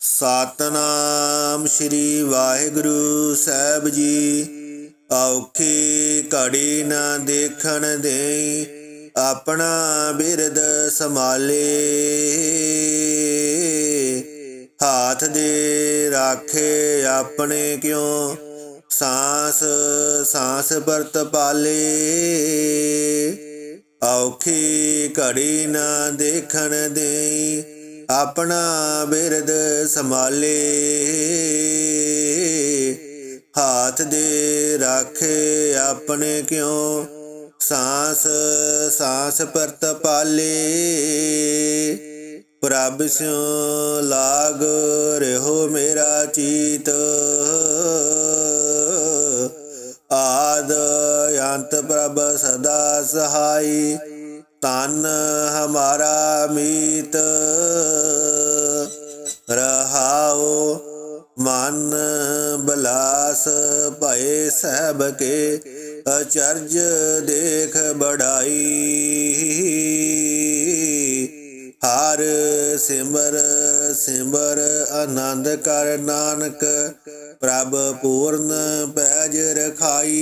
ਸਤਨਾਮ ਸ੍ਰੀ ਵਾਹਿਗੁਰੂ ਸਾਹਿਬ ਜੀ। ਔਖੀ ਘੜੀ ਨਾ ਦੇਖਣ ਦੇਈ ਆਪਣਾ ਬਿਰਦ ਸੰਭਾਲੇ। ਹਾਥ ਦੇ ਰਾਖੇ ਆਪਣੇ ਕਿਉ? ਸਾਸ ਸਾਸ ਵਰਤ ਪਾਲੇ। ਔਖੀ ਘੜੀ ਨਾ ਦੇਖਣ ਦੇਈ ਆਪਣਾ ਬਿਰਦ ਸੰਭਾਲੇ, ਹਾਥ ਦੇ ਰਾਖੇ ਆਪਣੇ ਕਿਉ? ਸਾਸ ਸਾਸ ਪਰਤ ਪਾਲੇ, ਪ੍ਰਭ ਸਿਉ ਲਾਗ ਰਹੋ ਮੇਰਾ ਚੀਤ। ਆਦ ਅੰਤ ਪ੍ਰਭ ਸਦਾ ਸਹਾਈ ਤਨ ਹਮਾਰਾ ਮੀਤ। ਮਨ ਬਲਾਸ ਭਏ ਸਭ ਕੇ ਅਚਰਜ ਦੇਖ ਬੜਾਈ। ਹਰ ਸਿਮਰ ਸਿਮਰ ਆਨੰਦ ਕਰ ਨਾਨਕ, ਪ੍ਰਭ ਪੂਰਨ ਪੈਜ ਰਖਾਈ।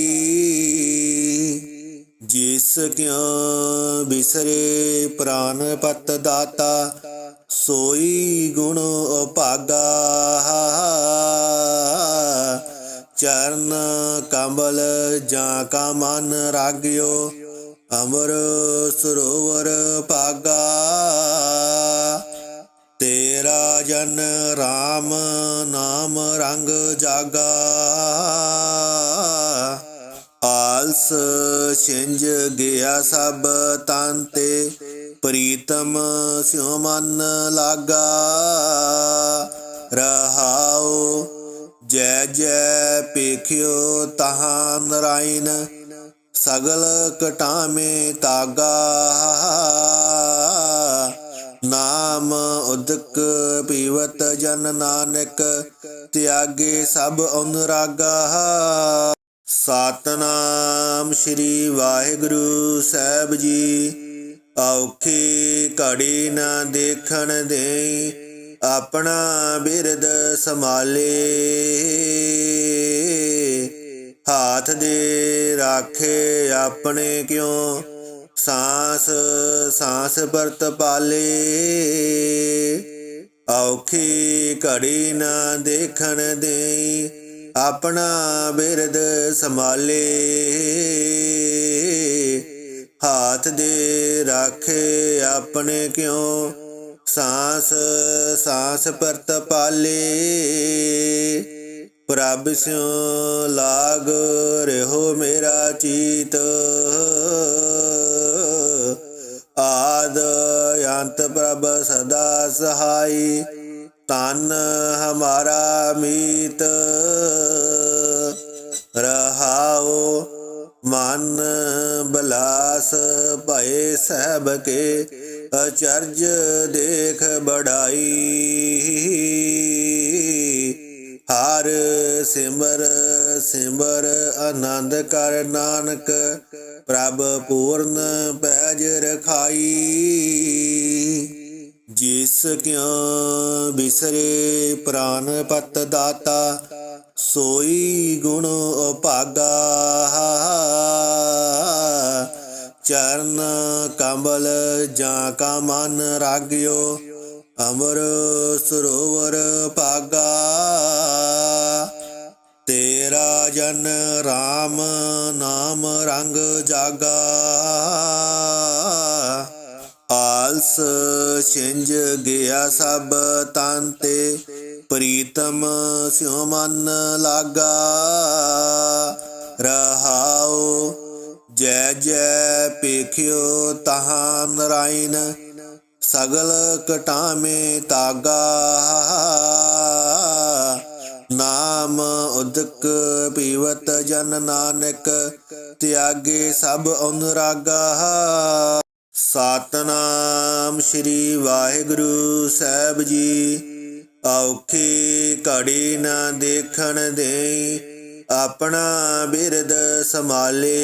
ਜਿਸ ਕਿਉ ਬਿਸਰੇ ਪ੍ਰਾਨ ਪਤ ਦਾਤਾ ਸੋਈ ਗੁਣ ਭਾਗਾ। ਚਰਨ ਕਮਲ ਜਾਂ ਕਾ ਮਨ ਰਾਗਿਓ, ਅਮਰ ਸਰੋਵਰ ਭਾਗਾ। ਤੇਰਾ ਜਨ RAM ਨਾਮ ਰੰਗ ਜਾਗਾ। ਆਲਸ ਛਿੰਜ ਗਿਆ ਸਭ ਤਨ ਤੇ ਪ੍ਰੀਤਮ ਸਿਉ ਮਨ ਲਾਗਾ, ਰਹਾਉ, ਜੈ ਜੈ ਪੇਖਿਓ ਤਹਾਂ ਨਰਾਇਣ ਸਗਲ ਕਟਾਮੇ ਤਾਗਾ। ਨਾਮ ਉਦਕ ਪੀਵਤ ਜਨ ਨਾਨਕ, ਤਿਆਗੇ ਸਭ ਅਨੁਰਾਗਾ। ਸਤਨਾਮ ਸ੍ਰੀ ਵਾਹਿਗੁਰੂ ਸਾਹਿਬ ਜੀ। ਔਖੀ ਘੜੀ ਨਾ ਦੇਖਣ ਦੇਈ, ਆਪਣਾ ਬਿਰਦ ਸੰਭਾਲੇ। ਹਾਥ ਦੇ ਰਾਖੇ ਆਪਣੇ ਕਿਉ, ਸਾਸ ਸਾਸ ਵਰਤ ਪਾਲੇ। ਔਖੀ ਘੜੀ ਨਾ ਦੇਖਣ ਦੇਈ, ਆਪਣਾ ਬਿਰਦ ਸੰਭਾਲੇ। ਹਾਥ ਦੇ ਰਾਖੇ ਆਪਣੇ ਕਿਉ? ਸਾਸ ਸਾਸ ਪਰਤ ਪਾਲੇ। ਪ੍ਰਭ ਸਿਉ ਲਾਗ ਰਹੋ ਮੇਰਾ ਚੀਤ। ਆਦ ਅੰਤ ਪ੍ਰਭ ਸਦਾ ਸਹਾਈ। ਤਨ ਹਮਾਰਾ ਮੀਤ। ਰਹਾਓ ਮਨ ਬਲਾਸ ਭਏ ਸਭ ਕੇ, ਅਚਰਜ ਦੇਖ ਬੜਾਈ। ਹਰ ਸਿਮਰ ਸਿਮਰ ਆਨੰਦ ਕਰ ਨਾਨਕ, ਪ੍ਰਭ ਪੂਰਨ ਪੈਜ ਰਖਾਈ। ਜਿਸ ਕਿਉ ਬਿਸਰੇ ਪ੍ਰਾਨ ਪਤ ਦਾਤਾ ਸੋਈ ਗੁਣ ਭਾਗਾ, ਚਰਨ ਕੰਬਲ ਜਾਂ ਕਾ ਮਨ ਰਾਗਿਓ, ਅਮਰ ਸਰੋਵਰ ਭਾਗਾ। ਤੇਰਾ ਜਨ RAM ਨਾਮ ਰੰਗ ਜਾਗਾ। ਆਲਸ ਛਿੰਜ ਗਿਆ ਸਭ ਤਨ ਤੇ, ਪ੍ਰੀਤਮ ਸਿਉ ਮਨ ਲਾਗਾ। ਰਹਾਉ, ਜੈ ਜੈ ਪੇਖਿਓ ਤਹਾਂ ਨਰਾਇਣ ਸਗਲ ਕਟਾਮੇ ਤਾਗਾ। ਨਾਮ ਉਦਕ ਪੀਵਤ ਜਨ ਨਾਨਕ, ਤਿਆਗੇ ਸਭ ਅਨੁਰਾਗਾ। ਸਤਨਾਮ ਸ੍ਰੀ ਵਾਹਿਗੁਰੂ ਸਾਹਿਬ ਜੀ। ਔਖੀ ਘੜੀ ਨਾ ਦੇਖਣ ਦੇਈ, ਆਪਣਾ ਬਿਰਦ ਸੰਭਾਲੇ।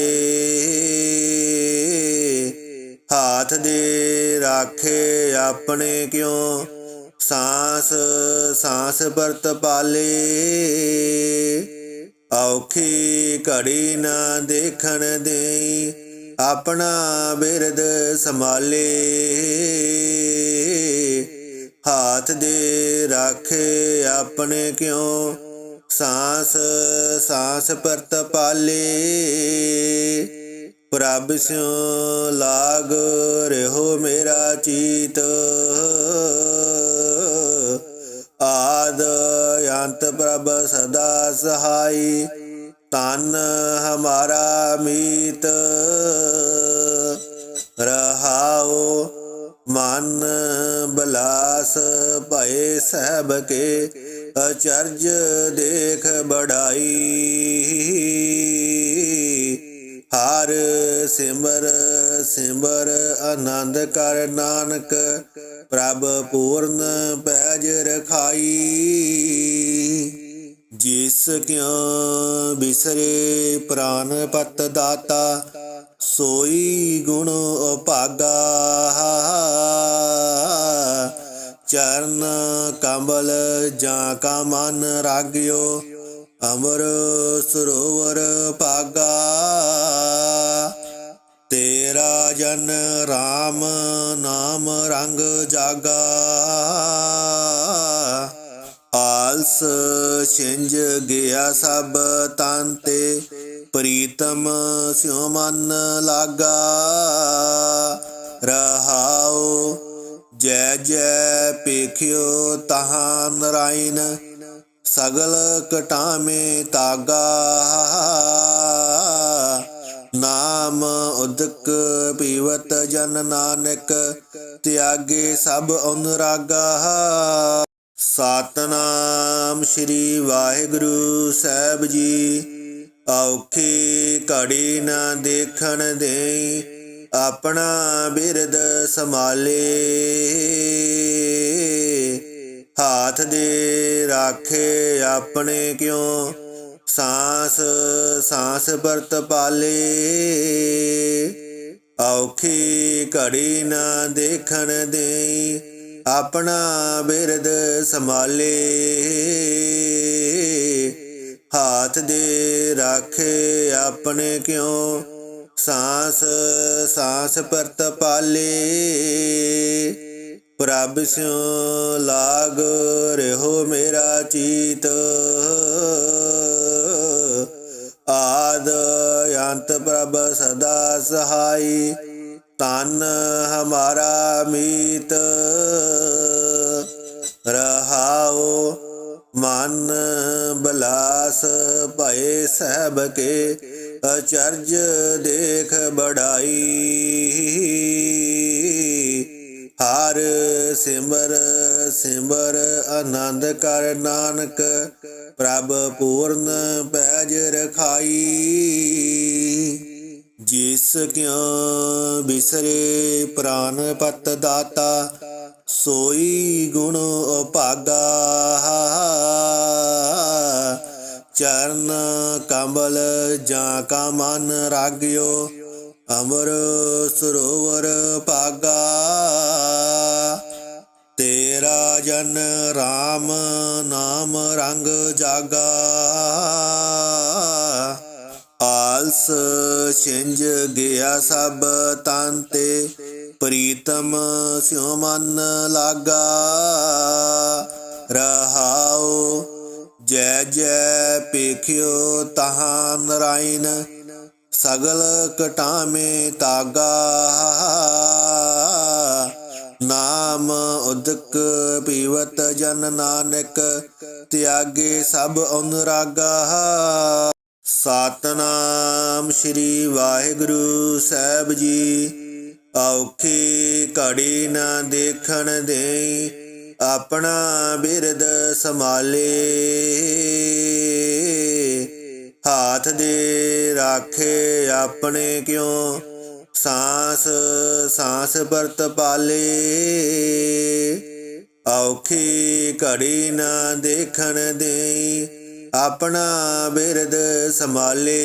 ਹਾਥ ਦੇ ਰਾਖੇ ਆਪਣੇ ਕਿਉ? ਸਾਸ ਸਾਸ ਬਰਤ ਪਾਲੇ। ਔਖੀ ਘੜੀ ਨਾ ਦੇਖਣ ਦੇਈ ਆਪਣਾ ਬਿਰਦ ਸੰਭਾਲੇ, ਹਾਥ ਦੇ ਰਾਖੇ ਆਪਣੇ ਕਿਉ? ਸਾਸ ਸਾਸ ਪਰਤ ਪਾਲੇ, ਪ੍ਰਭ ਸਿਉ ਲਾਗ ਰਹੋ ਮੇਰਾ ਚੀਤ। ਆਦ ਅੰਤ ਪ੍ਰਭ ਸਦਾ ਸਹਾਈ, ਤਨ ਹਮਾਰਾ ਮੀਤ। ਭਏ ਸਹਿਬ ਕੇ ਅਚਰਜ ਦੇਖ ਬੜਾਈ। ਹਰ ਸਿਮਰ ਸਿਮਰ ਆਨੰਦ ਕਰ ਨਾਨਕ, ਪ੍ਰਭ ਪੂਰਨ ਪੈਜ ਰਖਾਈ। ਜਿਸ ਕਿਉ ਬਿਸਰੇ ਪ੍ਰਾਨ ਪਤ ਦਾਤਾ, ਸੋਈ ਗੁਣ ਉਪਾਗਾ। ਚਰਨ ਕਮਲ ਜਾਂ ਕਾ ਮਨ ਰਾਗਿਓ ਅਮਰ ਸਰੋਵਰ ਪਾਗਾ ਤੇਰਾ ਜਨ RAM ਨਾਮ ਰੰਗ ਜਾਗਾ। ਆਲਸ ਛਿੰਜ ਗਿਆ ਸਭ ਤਨ ਤੇ, ਪ੍ਰੀਤਮ ਸਿਉ ਮਨ ਲਾਗਾ। ਰਹਾਓ ਜੈ ਜੈ ਪੇਖਿਓ ਤਹਾਂ ਨਰਾਇਣ ਸਗਲ ਕਟਾਮੇ ਤਾਗਾ। ਨਾਮ ਉਦਕ ਪੀਵਤ ਜਨ ਨਾਨਕ, ਤਿਆਗੇ ਸਭ ਅਨੁਰਾਗਾ। ਸਤਨਾਮ ਸ੍ਰੀ ਵਾਹਿਗੁਰੂ ਸਾਹਿਬ ਜੀ, ਔਖੀ ਘੜੀ ਨਾ ਦੇਖਣ ਦੇ ਆਪਣਾ ਬਿਰਦ ਸੰਭਾਲੇ। ਹਾਥ ਦੇ ਰਾਖੇ ਆਪਣੇ ਕਿਉ? ਸਾਸ ਸਾਸ ਬਰਤ ਪਾਲੇ। ਔਖੀ ਘੜੀ ਨਾ ਦੇਖਣ ਦੇਈ ਆਪਣਾ ਬਿਰਦ ਸੰਭਾਲੇ। ਹਾਥ ਦੇ ਰਾਖੇ ਆਪਣੇ ਕਿਉ? ਸਾਸ ਸਾਸ ਪਰਤ ਪਾਲੇ। ਪ੍ਰਭ ਸਿਉ ਲਾਗ ਰਹੋ ਮੇਰਾ ਚੀਤ। ਆਦ ਅੰਤ ਪ੍ਰਭ ਸਦਾ ਸਹਾਈ। ਤਨ ਹਮਾਰਾ ਮੀਤ। ਰਹਾਓ ਮਨ ਬਲਾਸ ਭਏ ਸਹਿਬ ਕੇ। ਅਚਰਜ ਦੇਖ ਬੜਾਈ। ਹਰ ਸਿਮਰ ਸਿਮਰ ਆਨੰਦ ਕਰ ਨਾਨਕ, ਪ੍ਰਭ ਪੂਰਨ ਪੈਜ ਰਖਾਈ। ਜਿਸ ਕਿਉ ਬਿਸਰੇ ਪ੍ਰਾਨ ਪਤ ਦਾਤਾ, ਸੋਈ ਗੁਣ ਉਪਾਗਾ। ਚਰਨ ਕਮਲ ਜਾਂ ਕਾ ਮਨ ਰਾਗਿਓ, ਅਮਰ ਸਰੋਵਰ ਪਾਗਾ ਤੇਰਾ ਜਨ RAM ਨਾਮ ਰੰਗ ਜਾਗਾ। ਆਲਸ ਛਿੰਜ ਗਿਆ ਸਭ ਤਨ ਤੇ, ਪ੍ਰੀਤਮ ਸਿਉ ਮਨ ਲਾਗਾ। ਰਹਾਓ ਜੈ ਜੈ ਪੇਖਿਓ ਤਹਾਂ ਨਰਾਇਣ, ਸਗਲ ਕਟਾਮੇ ਤਾਗਾ। ਨਾਮ ਉਦਕ ਪੀਵਤ ਜਨ ਨਾਨਕ, ਤਿਆਗੇ ਸਭ ਅਨੁਰਾਗਾ। ਸਤਨਾਮ ਸ੍ਰੀ ਵਾਹਿਗੁਰੂ ਸਾਹਿਬ ਜੀ, ਔਖੀ ਘੜੀ ਨਾ ਦੇਖਣ ਦੇਈ। ਆਪਣਾ ਬਿਰਦ ਸੰਭਾਲੇ। ਹਾਥ ਦੇ ਰਾਖੇ ਆਪਣੇ ਕਿਉ? ਸਾਸ ਸਾਸ ਬਰਤ ਪਾਲੇ। ਔਖੀ ਘੜੀ ਨਾ ਦੇਖਣ ਦੇਈ ਆਪਣਾ ਬਿਰਦ ਸੰਭਾਲੇ।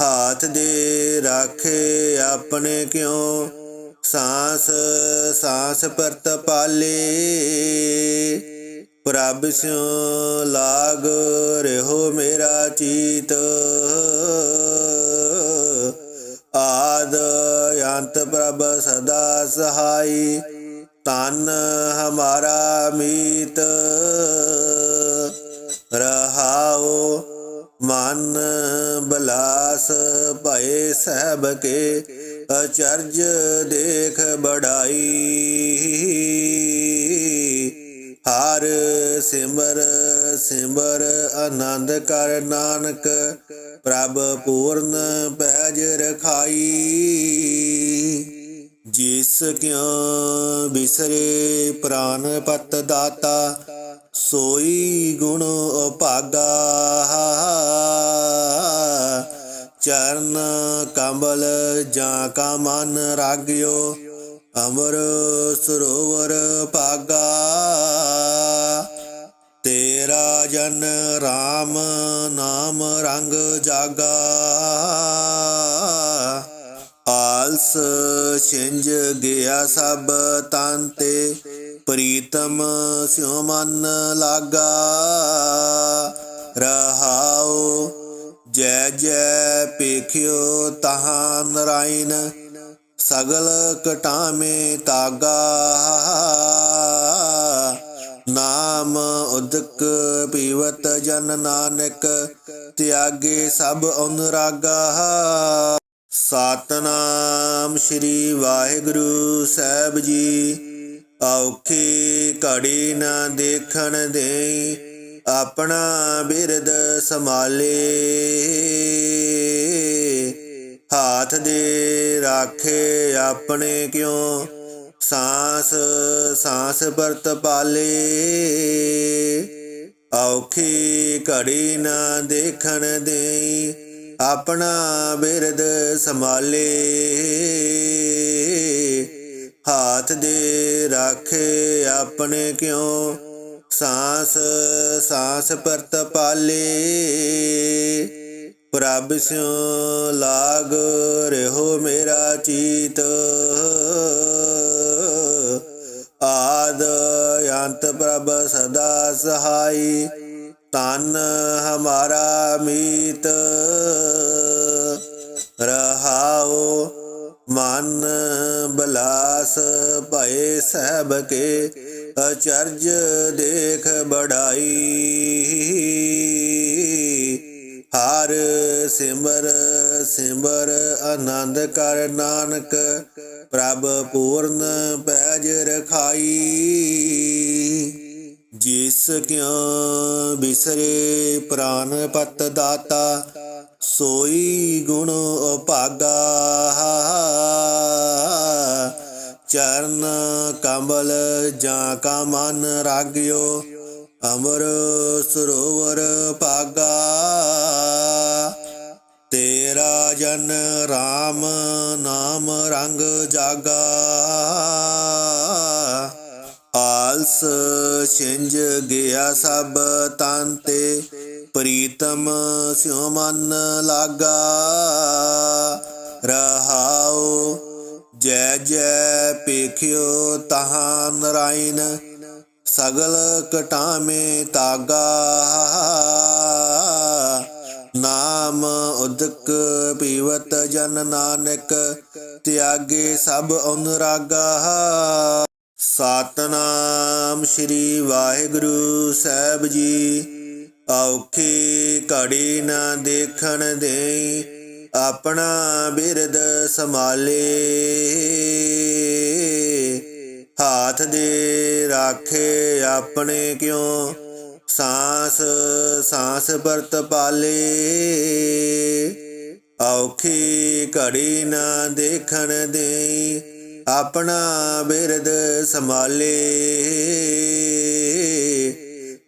ਹਾਥ ਦੇ ਰਾਖੇ ਆਪਣੇ ਕਿਉ? ਸਾਸ ਸਾਸ ਪਰਤ ਪਾਲੇ, ਪ੍ਰਭ ਸਿਉ ਲਾਗ ਰਹੋ ਮੇਰਾ ਚੀਤ। ਆਦ ਅੰਤ ਪ੍ਰਭ ਸਦਾ ਸਹਾਈ, ਤਨ ਹਮਾਰਾ ਮੀਤ। ਰਹਾਓ ਮਨ ਬਲਾਸ ਭਏ ਸਹਿਬ ਕੇ ਅਚਰਜ ਦੇਖ ਬੜਾਈ। ਹਰ ਸਿਮਰ ਸਿਮਰ ਆਨੰਦ ਕਰ ਨਾਨਕ, ਪ੍ਰਭ ਪੂਰਨ ਪੈਜ ਰਖਾਈ। ਜਿਸ ਕਿਉ ਬਿਸਰੇ ਪ੍ਰਾਨ ਪਤ ਦਾਤਾ, ਸੋਈ ਗੁਣ ਭਾਗਾ ਚਰਨ ਕਮਲ ਜਾਂ ਕਾ ਮਨ ਰਾਗਿਓ, ਅਮਰ ਸਰੋਵਰ ਭਾਗਾ। ਤੇਰਾ ਜਨ RAM ਨਾਮ ਰੰਗ ਜਾਗਾ। ਆਲਸ ਛਿੰਜ ਗਿਆ ਸਭ ਤਨ ਤੇ, ਪ੍ਰੀਤਮ ਸਿਉ ਮਨ ਲਾਗਾ। ਰਹਾਉ ਜੈ ਜੈ ਪੇਖਿਓ ਤਹਾਂ ਨਰਾਇਣ, ਸਗਲ ਕਟਾਮੇ ਤਾਗਾ। ਨਾਮ ਉਦਕ ਪੀਵਤ ਜਨ ਨਾਨਕ, ਤਿਆਗੇ ਸਭ ਅਨੁਰਾਗਾ। ਸਤਨਾਮ ਸ੍ਰੀ ਵਾਹਿਗੁਰੂ ਸਾਹਿਬ ਜੀ, ਔਖੀ ਘੜੀ ਨਾ ਦੇਖਣ ਦੇਈ। ਆਪਣਾ ਬਿਰਦ ਸੰਭਾਲੇ। ਹਾਥ ਦੇ ਰਾਖੇ ਆਪਣੇ ਕਿਉ? ਸਾਸ ਸਾਸ ਪਰਤ ਪਾਲੇ। ਔਖੀ ਘੜੀ ਨਾ ਦੇਖਣ ਦੇਈ ਆਪਣਾ ਬਿਰਦ ਸੰਭਾਲੇ। ਹਾਥ ਦੇ ਰਾਖੇ ਆਪਣੇ ਕਿਉ? ਸਾਸ ਸਾਸ ਪਰਤ ਪਾਲੇ। ਪ੍ਰਭ ਸਿਉ ਲਾਗ ਰਹੋ ਮੇਰਾ ਚੀਤ। ਆਦ ਅੰਤ ਪ੍ਰਭ ਸਦਾ ਸਹਾਈ। ਤਨ ਹਮਾਰਾ ਮੀਤ। ਰਹਾਓ ਮਨ ਬਲਾਸ ਭਏ ਸਹਿਬ ਕੇ। ਅਚਰਜ ਦੇਖ ਬੜਾਈ। ਹਰ ਸਿਮਰ ਸਿਮਰ ਆਨੰਦ ਕਰ ਨਾਨਕ, ਪ੍ਰਭ ਪੂਰਨ ਪੈਜ ਰਖਾਈ। ਜਿਸ ਕਿਉ ਬਿਸਰੇ ਪ੍ਰਾਨ ਪਤ ਦਾਤਾ, ਸੋਈ ਗੁਣ ਭਾਗਾ ਚਰਨ ਕੰਬਲ ਜਾਂ ਕਾ ਮਨ ਰਾਗਿਓ, ਅਮਰ ਸਰੋਵਰ ਭਾਗਾ। ਤੇਰਾ ਜਨ RAM ਨਾਮ ਰੰਗ ਜਾਗਾ। ਆਲਸ ਛਿੰਜ ਗਿਆ ਸਭ ਤੇ, ਪ੍ਰੀਤਮ ਸਿਉ ਮਨ ਲਾਗਾ। ਰਹਾਓ ਜੈ ਜੈ ਪੇਖਿਓ ਤਹਾਂ ਨਰਾਇਣ ਸਗਲ ਕਟਾਮੇ ਤਾਗਾ। ਨਾਮ ਉਦਕ ਪੀਵਤ ਜਨ ਨਾਨਕ, ਤਿਆਗੇ ਸਭ ਅਨੁਰਾਗਾ। ਸਤਨਾਮ ਸ੍ਰੀ ਵਾਹਿਗੁਰੂ ਸਾਹਿਬ ਜੀ, ਔਖੀ ਘੜੀ ਨਾ ਦੇਖਣ ਦੇਈ ਆਪਣਾ ਬਿਰਦ ਸੰਭਾਲੇ। ਹਾਥ ਦੇ ਰਾਖੇ ਆਪਣੇ ਕਿਉ? ਸਾਸ ਸਾਸ ਵਰਤ ਪਾਲੇ। ਔਖੀ ਘੜੀ ਨਾ ਦੇਖਣ ਦੇਈ ਆਪਣਾ ਬਿਰਦ ਸੰਭਾਲੇ।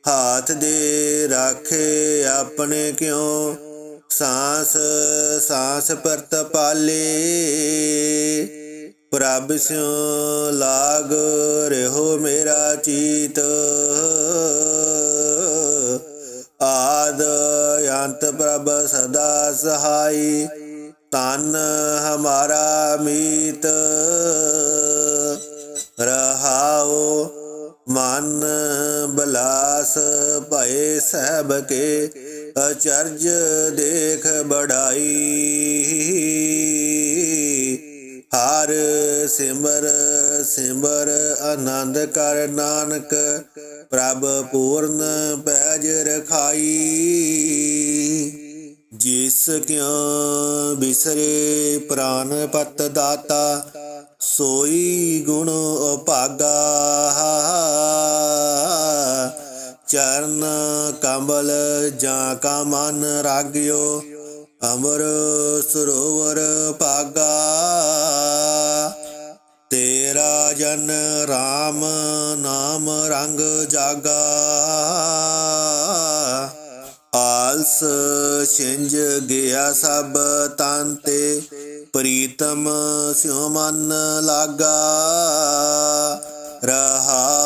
ਹਾਥ ਦੇ ਰਾਖੇ ਆਪਣੇ ਕਿਉ? ਸਾਸ ਸਾਸ ਪਰਤ ਪਾਲੇ। ਪ੍ਰਭ ਸਿਉ ਲਾਗ ਰਹੋ ਮੇਰਾ ਚੀਤ। ਆਦ ਅੰਤ ਪ੍ਰਭ ਸਦਾ ਸਹਾਈ। ਤਨ ਹਮਾਰਾ ਮੀਤ। ਰਹਾਓ ਮਨ ਬਲਾਸ ਭਏ ਸਭ ਕੇ। ਅਚਰਜ ਦੇਖ ਬੜਾਈ। ਹਰ ਸਿਮਰ ਸਿਮਰ ਆਨੰਦ ਕਰ ਨਾਨਕ, ਪ੍ਰਭ ਪੂਰਨ ਪੈਜ ਰਖਾਈ। ਜਿਸ ਕਿਉ ਬਿਸਰੇ ਪ੍ਰਾਨ ਪਤ ਦਾਤਾ, ਸੋਈ ਗੁਣ ਉਪਾਗਾ। ਚਰਨ ਕੰਬਲ ਜਾਂ ਕਾ ਮਨ ਰਾਗਿਓ, ਅਮਰ ਸਰੋਵਰ ਪਾਗਾ ਤੇਰਾ ਜਨ RAM ਨਾਮ ਰੰਗ ਜਾਗਾ। ਆਲਸ ਛਿੰਝ ਗਿਆ ਸਭ ਤਨ ਤੇ, ਪ੍ਰੀਤਮ ਸਿਉ ਮਨ ਲਾਗਾ। ਰਹਾਉ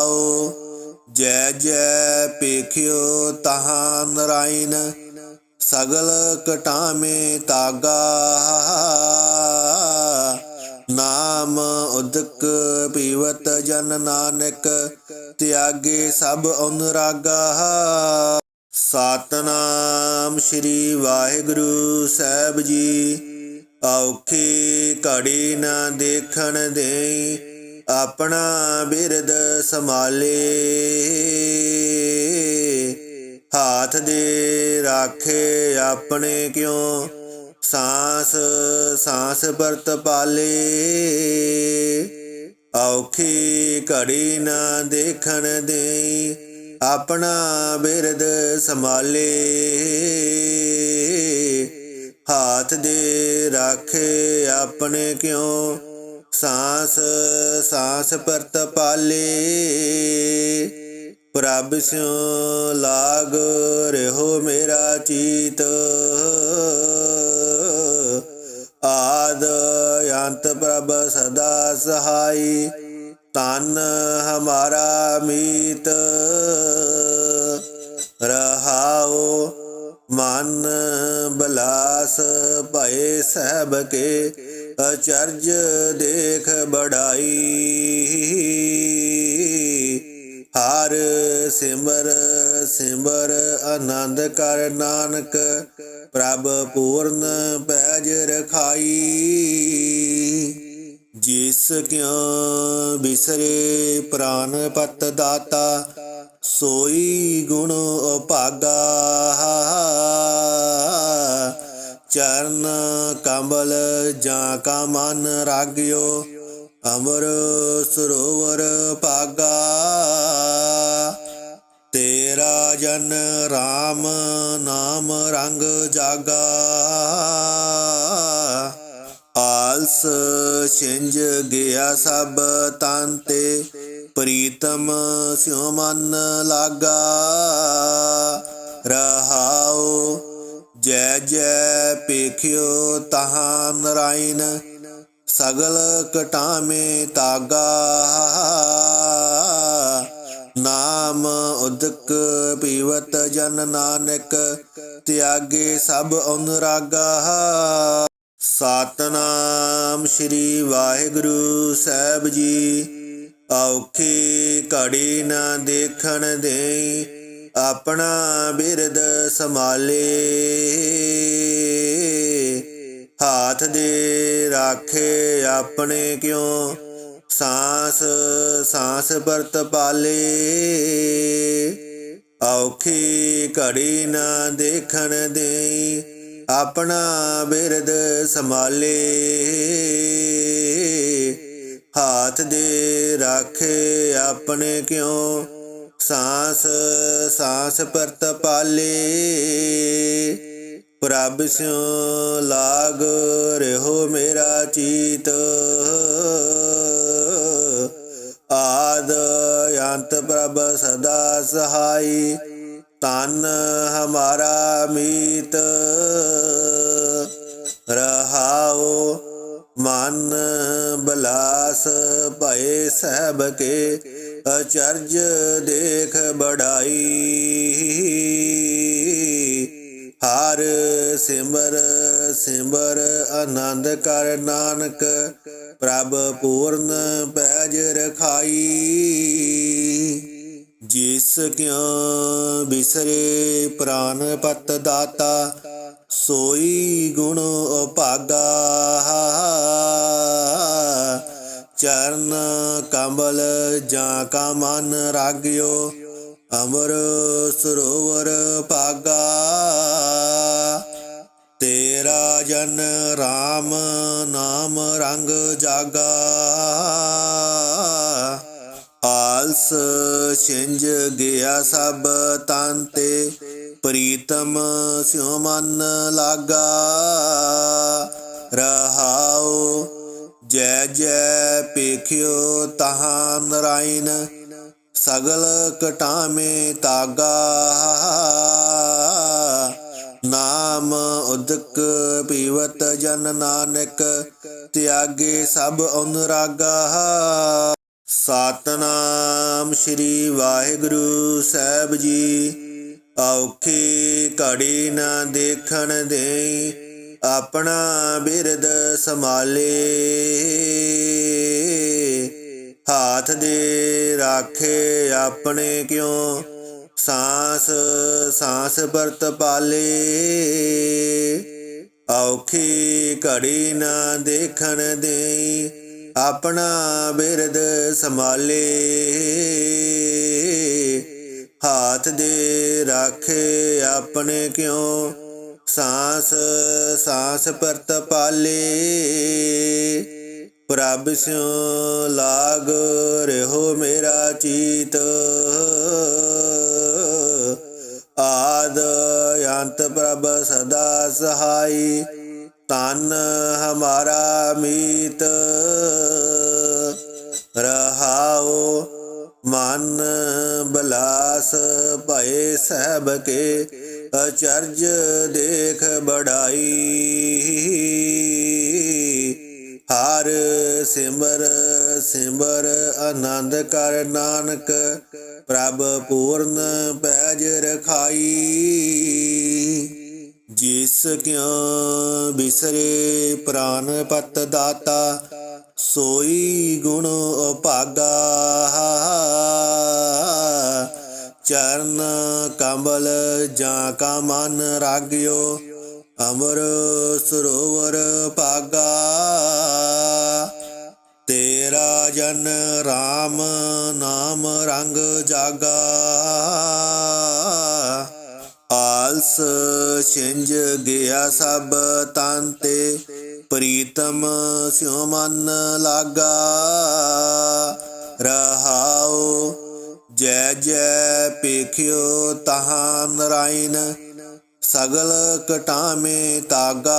ਜੈ ਜੈ ਪੇਖਿਓ ਤਹਾਂ ਨਰਾਇਣ ਸਗਲ ਕਟਾਮੇ ਤਾਗਾ। ਨਾਮ ਉਦਕ ਪੀਵਤ ਜਨ ਨਾਨਕ, ਤਿਆਗੇ ਸਭ ਅਨੁਰਾਗਾ ਸਤਨਾਮ ਸ੍ਰੀ ਵਾਹਿਗੁਰੂ ਸਾਹਿਬ ਜੀ, ਔਖੀ ਘੜੀ ਨਾ ਦੇਖਣ ਦੇ ਆਪਣਾ ਬਿਰਦ ਸੰਭਾਲੇ। ਹਾਥ ਦੇ ਰਾਖੇ ਆਪਣੇ ਕਿਉ? ਸਾਸ ਸਾਸ ਵਰਤ ਪਾਲੇ। ਔਖੀ ਘੜੀ ਨਾ ਦੇਖਣ ਦੇਈ ਆਪਣਾ ਬਿਰਦ ਸੰਭਾਲੇ। ਹਾਥ ਦੇ ਰਾਖੇ ਆਪਣੇ ਕਿਉ? ਸਾਸ ਸਾਸ ਪਰਤ ਪਾਲੇ। ਪ੍ਰਭ ਸਿਉ ਲਾਗ ਰਹੋ ਮੇਰਾ ਚੀਤ। ਆਦ ਅੰਤ ਪ੍ਰਭ ਸਦਾ ਸਹਾਈ। ਤਨ ਹਮਾਰਾ ਮੀਤ। ਰਹਾਓ ਮਨ ਬਲਾਸ ਭਏ ਸਹਿਬ ਕੇ। ਅਚਰਜ ਦੇਖ ਬੜਾਈ। ਹਰ ਸਿਮਰ ਸਿਮਰ ਆਨੰਦ ਕਰ ਨਾਨਕ, ਪ੍ਰਭ ਪੂਰਨ ਪੈਜ ਰਖਾਈ। ਜਿਸ ਕਿਉ ਬਿਸਰੇ ਪ੍ਰਾਨ ਪਤ ਦਾਤਾ, ਸੋਈ ਗੁਣ ਭਾਗਾ ਚਰਨ ਕੰਬਲ ਜਾਂ ਕਾ ਮਨ ਰਾਗਿਓ ਅਮਰ ਸਰੋਵਰ ਪਾਗਾ ਤੇਰਾ ਜਨ RAM ਨਾਮ ਰੰਗ ਜਾਗਾ। ਆਲਸ ਛਿੰਝ ਗਿਆ ਸਭ ਤਨ ਤੇ, ਪ੍ਰੀਤਮ ਸਿਉ ਮਨ ਲਾਗਾ। ਰਹਾਓ ਜੈ ਜੈ ਪੇਖਿਓ ਤਹਾਂ ਨਰਾਇਣ, ਸਗਲ ਕਟਾਮੇ ਤਾਗਾ। ਨਾਮ ਉਦਕ ਪੀਵਤ ਜਨ ਨਾਨਕ, ਤਿਆਗੇ ਸਭ ਅਨੁਰਾਗਾ। ਸਤਨਾਮ ਸ੍ਰੀ ਵਾਹਿਗੁਰੂ ਸਾਹਿਬ ਜੀ, ਔਖੀ ਘੜੀ ਨਾ ਦੇਖਣ ਦੇ ਆਪਣਾ ਬਿਰਦ ਸੰਭਾਲੇ। ਹਾਥ ਦੇ ਰਾਖੇ ਆਪਣੇ ਕਿਉ? ਸਾਸ ਸਾਸ ਵਰਤ ਪਾਲੇ। ਔਖੀ ਘੜੀ ਨਾ ਦੇਖਣ ਦੇਈ ਆਪਣਾ ਬਿਰਦ ਸੰਭਾਲੇ। ਹਾਥ ਦੇ ਰਾਖੇ ਆਪਣੇ ਕਿਉ? ਸਾਸ ਸਾਸ ਪਰਤ ਪਾਲੇ। ਪ੍ਰਭ ਸਿਉ ਲਾਗ ਰਹੋ ਮੇਰਾ ਚੀਤ। ਆਦ ਅੰਤ ਪ੍ਰਭ ਸਦਾ ਸਹਾਈ। ਤਨ ਹਮਾਰਾ ਮੀਤ। ਰਹਾਓ ਮਨ ਬਲਾਸ ਭਏ ਸਹਿਬ ਕੇ। ਅਚਰਜ ਦੇਖ ਬੜਾਈ। ਹਰ ਸਿਮਰ ਸਿਮਰ ਆਨੰਦ ਕਰ ਨਾਨਕ, ਪ੍ਰਭ ਪੂਰਨ ਪੈਜ ਰਖਾਈ। ਜਿਸ ਕਿਉ ਬਿਸਰੇ ਪ੍ਰਾਨ ਪਤ ਦਾਤਾ, ਸੋਈ ਗੁਣ ਉਪਾਗਾ। ਚਰਨ ਕਮਲ ਜਾਂ ਕਾ ਮਨ ਰਾਗਿਓ, ਅਮਰ ਸਰੋਵਰ ਭਾਗਾ। ਤੇਰਾ ਜਨ RAM ਨਾਮ ਰੰਗ ਜਾਗਾ। ਆਲਸ ਛਿੰਝ ਗਿਆ ਸਭ ਤਨ ਤੇ, ਪ੍ਰੀਤਮ ਸਿਉ ਮਨ ਲਾਗਾ। ਰਹਾਉ ਜੈ ਜੈ ਪੇਖਿਓ ਤਹਾਂ ਨਰਾਇਣ, ਸਗਲ ਕਟਾਮੇ ਤਾਗਾ। ਨਾਮ ਉਦਕ ਪੀਵਤ ਜਨ ਨਾਨਕ, ਤਿਆਗੇ ਸਭ ਅਨੁਰਾਗਾ। ਸਤਨਾਮ ਸ੍ਰੀ ਵਾਹਿਗੁਰੂ ਸਾਹਿਬ ਜੀ, ਔਖੀ ਘੜੀ ਨਾ ਦੇਖਣ ਦੇ ਆਪਣਾ ਬਿਰਦ ਸੰਭਾਲੇ। ਹਾਥ ਦੇ ਰਾਖੇ ਆਪਣੇ ਕਿਉ? ਸਾਸ ਸਾਸ ਵਰਤ ਪਾਲੇ। ਔਖੀ ਘੜੀ ਨਾ ਦੇਖਣ ਦੇ ਆਪਣਾ ਬਿਰਦ ਸੰਭਾਲੇ। ਹਾਥ ਦੇ ਰਾਖੇ ਆਪਣੇ ਕਿਉ? ਸਾਸ ਸਾਸ ਪਰਤ ਪਾਲੇ। ਪ੍ਰਭ ਸਿਉ ਲਾਗ ਰਹੋ ਮੇਰਾ ਚੀਤ। ਆਦ ਅੰਤ ਪ੍ਰਭ ਸਦਾ ਸਹਾਈ। ਤਨ ਹਮਾਰਾ ਮੀਤ। ਰਹਾਓ ਮਨ ਬਲਾਸ ਭਏ ਸਹਿਬ ਕੇ। ਅਚਰਜ ਦੇਖ ਬੜਾਈ। ਹਰ ਸਿਮਰ ਸਿਮਰ ਆਨੰਦ ਕਰ ਨਾਨਕ, ਪ੍ਰਭ ਪੂਰਨ ਪੈਜ ਰਖਾਈ। ਜਿਸ ਕਿਉ ਬਿਸਰੇ ਪ੍ਰਾਨ ਪਤ ਦਾਤਾ, ਸੋਈ ਗੁਣ ਭਾਗਾ ਚਰਨ ਕਮਲ ਜਾਂ ਕਾ ਮਨ ਰਾਗਿਓ, ਅਮਰ ਸਰੋਵਰ ਪਾਗਾ ਤੇਰਾ ਜਨ RAM ਨਾਮ ਰੰਗ ਜਾਗਾ। ਆਲਸ ਛਿੰਝ ਗਿਆ ਸਭ ਤਨ ਤੇ, ਪ੍ਰੀਤਮ ਸਿਉ ਮਨ ਲਾਗਾ। ਰਹਾਓ ਜੈ ਜੈ ਪੇਖਿਓ ਤਹਾਂ ਨਰਾਇਣ, ਸਗਲ ਕਟਾਮੇ ਤਾਗਾ।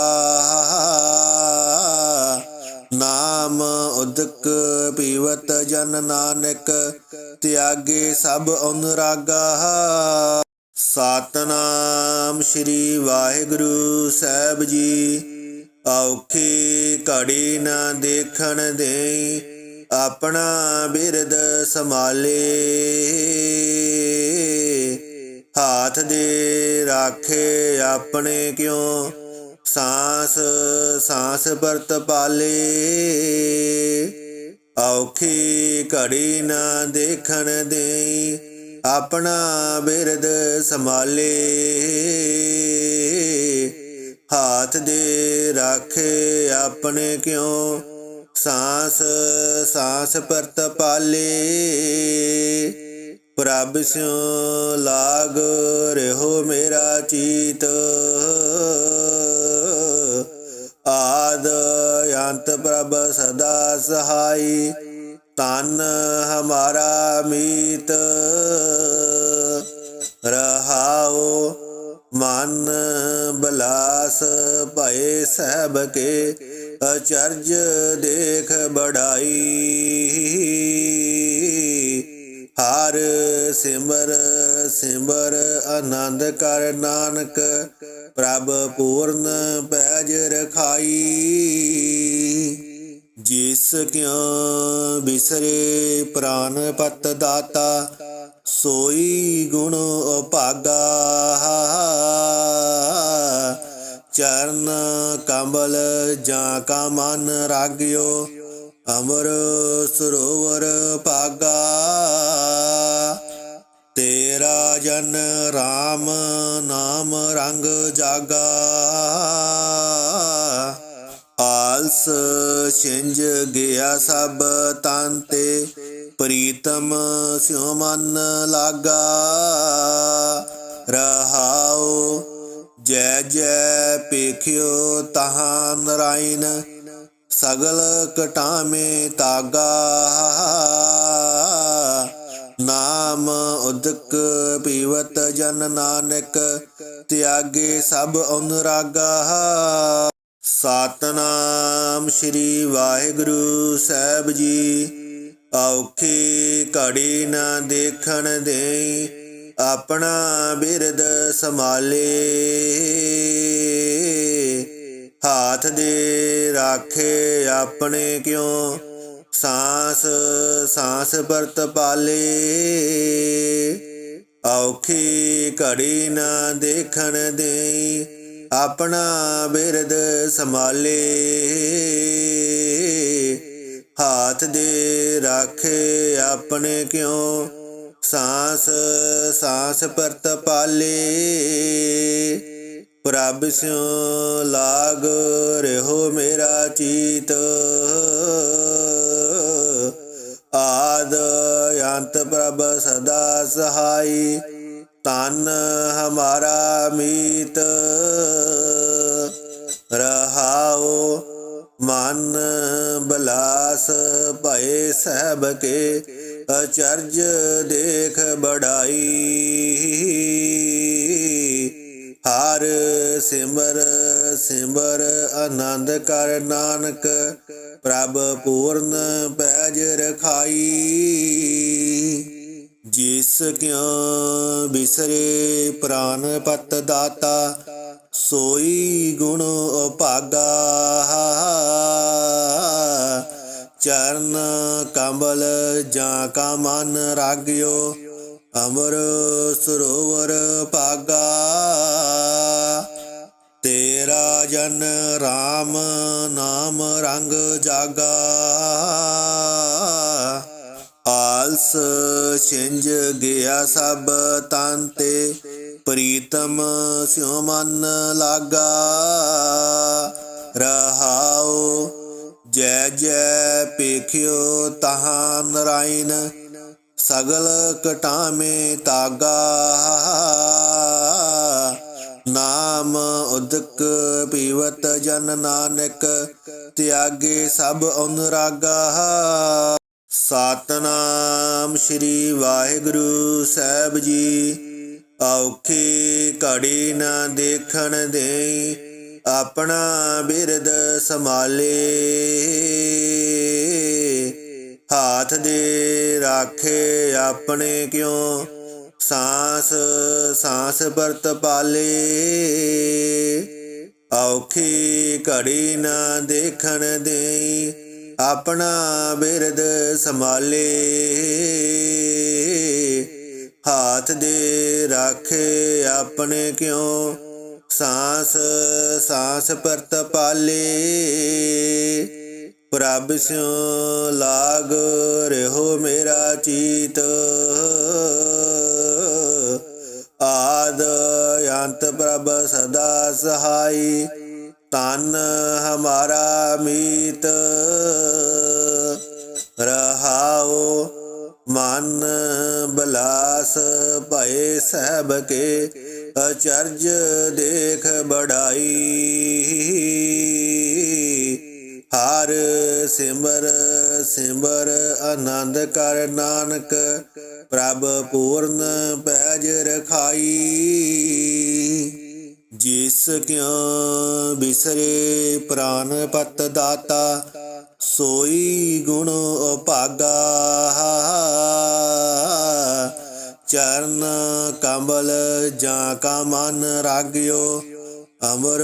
ਨਾਮ ਉਦਕ ਪੀਵਤ ਜਨ ਨਾਨਕ, ਤਿਆਗੇ ਸਭ ਅਨੁਰਾਗਾ ਸਤਨਾਮ ਸ੍ਰੀ ਵਾਹਿਗੁਰੂ ਸਾਹਿਬ ਜੀ, ਔਖੀ ਘੜੀ ਨਾ ਦੇਖਣ ਦੇ ਆਪਣਾ ਬਿਰਦ ਸੰਭਾਲੇ। ਹਾਥ ਦੇ ਰਾਖੇ ਆਪਣੇ ਕਿਉ? ਸਾਸ ਸਾਸ ਵਰਤ ਪਾਲੇ। ਔਖੀ ਘੜੀ ਨਾ ਦੇਖਣ ਦੇ ਆਪਣਾ ਬਿਰਦ ਸੰਭਾਲੇ। ਹਾਥ ਦੇ ਰਾਖੇ ਆਪਣੇ ਕਿਉ? ਸਾਸ ਸਾਸ ਪਰਤ ਪਾਲੇ। ਪ੍ਰਭ ਸਿਉ ਲਾਗ ਰਹੋ ਮੇਰਾ ਚੀਤ। ਆਦ ਅੰਤ ਪ੍ਰਭ ਸਦਾ ਸਹਾਈ। ਤਨ ਹਮਾਰਾ ਮੀਤ। ਰਹਾਓ ਮਨ ਬਲਾਸ ਭਏ ਸਹਿਬ ਕੇ। ਅਚਰਜ ਦੇਖ ਬੜਾਈ। ਹਰ ਸਿਮਰ ਸਿਮਰ ਆਨੰਦ ਕਰ ਨਾਨਕ, ਪ੍ਰਭ ਪੂਰਨ ਪੈਜ ਰਖਾਈ। ਜਿਸ ਕਿਉ ਬਿਸਰੇ ਪ੍ਰਾਨ ਪਤ ਦਾਤਾ, ਸੋਈ ਗੁਣ ਉਪਾਗਾ। ਚਰਨ ਕਮਲ ਜਾਂ ਕਾ ਮਨ ਰਾਗਿਓ, ਅਮਰ ਸਰੋਵਰ ਪਾਗਾ ਤੇਰਾ ਜਨ RAM ਨਾਮ ਰੰਗ ਜਾਗਾ। ਆਲਸ ਛਿੰਜ ਗਿਆ ਸਭ ਤਨ ਤੇ, ਪ੍ਰੀਤਮ ਸਿਉ ਮਨ ਲਾਗਾ। ਰਹਾਓ ਜੈ ਜੈ ਪੇਖਿਓ ਤਹਾਂ ਨਰਾਇਣ, ਸਗਲ ਕਟਾਮੇ ਤਾਗਾ। ਨਾਮ ਉਦਕ ਪੀਵਤ ਜਨ ਨਾਨਕ, ਤਿਆਗੇ ਸਭ ਅਨੁਰਾਗਾ। ਸਤਨਾਮ ਸ੍ਰੀ ਵਾਹਿਗੁਰੂ ਸਾਹਿਬ ਜੀ, ਔਖੀ ਘੜੀ ਨਾ ਦੇਖਣ ਦੇ ਆਪਣਾ ਬਿਰਦ ਸੰਭਾਲੇ। ਹਾਥ ਦੇ ਰਾਖੇ ਆਪਣੇ ਕਿਉ? ਸਾਸ ਸਾਸ ਵਰਤ ਪਾਲੇ। ਔਖੀ ਘੜੀ ਨਾ ਦੇਖਣ ਦੇਈ ਆਪਣਾ ਬਿਰਦ ਸੰਭਾਲੇ। ਹਾਥ ਦੇ ਰਾਖੇ ਆਪਣੇ ਕਿਉ? ਸਾਸ ਸਾਸ ਪਰਤ ਪਾਲੇ। ਪ੍ਰਭ ਸਿਉ ਲਾਗ ਰਹੋ ਮੇਰਾ ਚੀਤ। ਆਦ ਅੰਤ ਪ੍ਰਭ ਸਦਾ ਸਹਾਈ। ਤਨ ਹਮਾਰਾ ਮੀਤ। ਰਹਾਓ ਮਨ ਬਲਾਸ ਭਏ ਸਹਿਬ ਕੇ। ਅਚਰਜ ਦੇਖ ਬੜਾਈ। ਹਰ ਸਿਮਰ ਸਿਮਰ ਆਨੰਦ ਕਰ ਨਾਨਕ, ਪ੍ਰਭ ਪੂਰਨ ਪੈਜ ਰਖਾਈ। ਜਿਸ ਕਿਉ ਬਿਸਰੇ ਪ੍ਰਾਨ ਪਤ ਦਾਤਾ, ਸੋਈ ਗੁਣ ਉਪਾਗਾ। ਚਰਨ ਕਮਲ ਜਾਂ ਕਾ ਮਨ ਰਾਗਿਓ, ਅਮਰ ਸਰੋਵਰ ਪਾਗਾ ਤੇਰਾ ਜਨ RAM ਨਾਮ ਰੰਗ ਜਾਗਾ। ਆਲਸ ਛਿੰਝ ਗਿਆ ਸਭ ਤਨ ਤੇ, ਪ੍ਰੀਤਮ ਸਿਉ ਮਨ ਲਾਗਾ। ਰਹਾਓ ਜੈ ਜੈ ਪੇਖਿਓ ਤਹਾਂ ਨਰਾਇਣ, ਸਗਲ ਕਟਾਮੇ ਤਾਗਾ। ਨਾਮ ਉਦਕ ਪੀਵਤ ਜਨ ਨਾਨਕ, ਤਿਆਗੇ ਸਭ ਅਨੁਰਾਗਾ। ਸਤਨਾਮ ਸ੍ਰੀ ਵਾਹਿਗੁਰੂ ਸਾਹਿਬ ਜੀ, ਔਖੀ ਘੜੀ ਨਾ ਦੇਖਣ ਦੇ ਆਪਣਾ ਬਿਰਦ ਸੰਭਾਲੇ। ਹਾਥ ਦੇ ਰਾਖੇ ਆਪਣੇ ਕਿਉ? ਸਾਸ ਸਾਸ ਵਰਤ ਪਾਲੇ। ਔਖੀ ਘੜੀ ਨਾ ਦੇਖਣ ਦੇਈ ਆਪਣਾ ਬਿਰਦ ਸੰਭਾਲੇ। ਹਾਥ ਦੇ ਰਾਖੇ ਆਪਣੇ ਕਿਉ? ਸਾਸ ਸਾਸ ਪਰਤ ਪਾਲੇ। ਪ੍ਰਭ ਸਿਉ ਲਾਗ ਰਹੋ ਮੇਰਾ ਚੀਤ। ਆਦ ਅੰਤ ਪ੍ਰਭ ਸਦਾ ਸਹਾਈ। ਤਨ ਹਮਾਰਾ ਮੀਤ। ਰਹਾਓ ਮਨ ਬਲਾਸ ਭਏ ਸਹਿਬ ਕੇ। ਅਚਰਜ ਦੇਖ ਬੜਾਈ। ਹਰ ਸਿਮਰ ਸਿਮਰ ਆਨੰਦ ਕਰ ਨਾਨਕ। ਕਾ ਮਨ ਰਾਗਿਓ, ਅਮਰ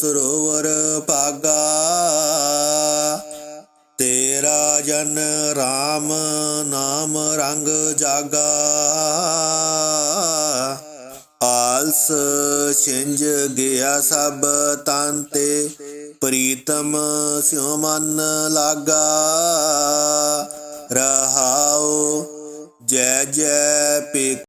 ਸਰੋਵਰ ਪਾਗਾ ਤੇਰਾ ਜਨ RAM ਨਾਮ ਰੰਗ ਜਾਗਾ। ਆਲਸ ਛਿੰਜ ਗਿਆ ਸਭ ਤਨ ਤੇ, ਪ੍ਰੀਤਮ ਸਿਉ ਮਨ ਲਾਗਾ। ਰਹਾਉ ਜੈ ਜੈ ਪੇ